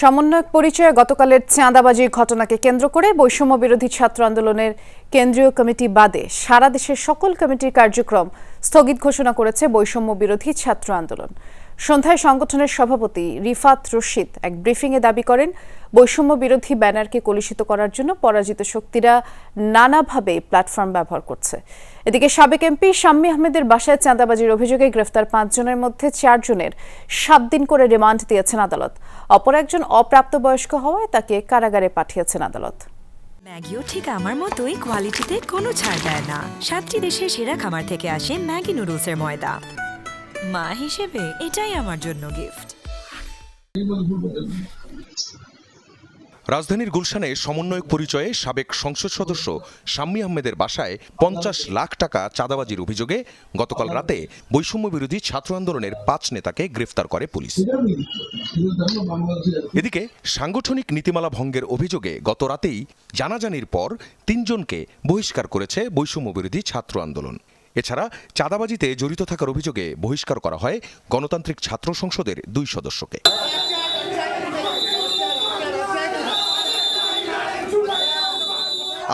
সমন্বয়ক পরিচয়ে গতকালের চাঁদাবাজির ঘটনাকে কেন্দ্র করে বৈষম্য বিরোধী ছাত্র আন্দোলনের কেন্দ্রীয় কমিটি বাদে সারা দেশের সকল কমিটির কার্যক্রম স্থগিত ঘোষণা করেছে বৈষম্য বিরোধী ছাত্র আন্দোলন। সন্ধ্যায় সংগঠনের সভাপতি রিফাত রশিদ এক ব্রিফিংয়ে দাবি করেন, বৈষম্য বিরোধী ব্যানারকে কলুষিত করার জন্য পরাজিত শক্তিরা নানাভাবে প্ল্যাটফর্ম ব্যবহার করছে। এদিকে সাবেক এমপি শাম্মী আহমেদের বাসায় চাঁদাবাজির অভিযোগে গ্রেফতার পাঁচজনের মধ্যে চারজনের সাত দিন করে রিমান্ড দিয়েছেন আদালত। অপর একজন অপ্রাপ্তবয়স্ক হওয়ায় তাকে কারাগারে পাঠিয়েছেন আদালত। ম্যাগিও ঠিক আমার মতোই কোয়ালিটিতে কোনো ছাড় দেয় না। সাতটি দেশের সেরা খামার থেকে আসে ম্যাগি নুডলসের ময়দা। মা হিসেবে এটাই আমার জন্য গিফট রাজধানীর গুলশানে সমন্বয়ক পরিচয়ে সাবেক সংসদ সদস্য শাম্মী আহমেদের বাসায় পঞ্চাশ লাখ টাকা চাঁদাবাজির অভিযোগে গতকাল রাতে বৈষম্য বিরোধী ছাত্র আন্দোলনের পাঁচ নেতাকে গ্রেফতার করে পুলিশ। এদিকে সাংগঠনিক নীতিমালা ভঙ্গের অভিযোগে গত রাতেই জানাজানির পর তিনজনকে বহিষ্কার করেছে বৈষম্য বিরোধী ছাত্র আন্দোলন। এছাড়া চাঁদাবাজিতে জড়িত থাকার অভিযোগে বহিষ্কার করা হয় গণতান্ত্রিক ছাত্র সংসদের দুই সদস্যকে।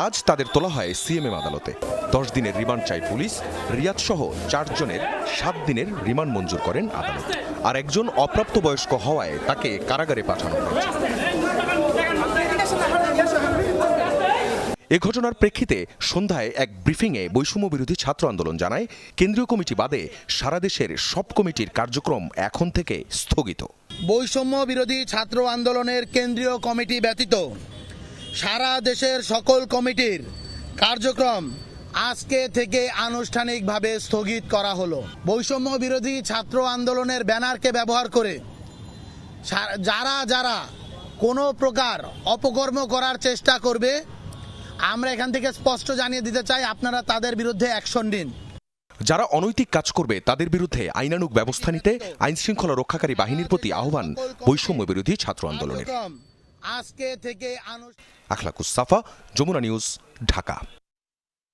আজ তাদের তোলা হয় সিএমএম আদালতে। দশ দিনের রিমান্ড চায় পুলিশ, রিয়াদ সহ চারজনের সাত দিনের রিমান্ড মঞ্জুর করেন আদালত। আর একজন অপ্রাপ্তবয়স্ক হওয়ায় তাকে কারাগারে পাঠানো হয়েছে। এ ঘটনার প্রেক্ষিতে সন্ধ্যায় এক ব্রিফিংয়ে বৈষম্য বিরোধী ছাত্র আন্দোলন জানায়, কেন্দ্রীয় কমিটি বাদে সারা দেশের সব কমিটির কার্যক্রম এখন থেকে স্থগিত। বৈষম্য বিরোধী ছাত্র আন্দোলনের কেন্দ্রীয় কমিটি ব্যতীত সারা দেশের সকল কমিটির কার্যক্রম আজকে থেকে আনুষ্ঠানিকভাবে স্থগিত করা হলো। বৈষম্য বিরোধী ছাত্র আন্দোলনের ব্যানারকে ব্যবহার করে যারা যারা কোনো প্রকার অপকর্ম করার চেষ্টা করবে আমরা এখান থেকে স্পষ্ট জানিয়ে দিতে চাই আপনারা তাদের বিরুদ্ধে অ্যাকশন নিন। যারা অনৈতিক কাজ করবে তাদের বিরুদ্ধে আইনানুগ ব্যবস্থা নিতে আইন শৃঙ্খলা রক্ষাকারী বাহিনীর প্রতি আহ্বান বৈষম্য বিরোধী ছাত্র আন্দোলনের। আজকে থেকে আখলাকুস সাফা যমুনা নিউজ ঢাকা।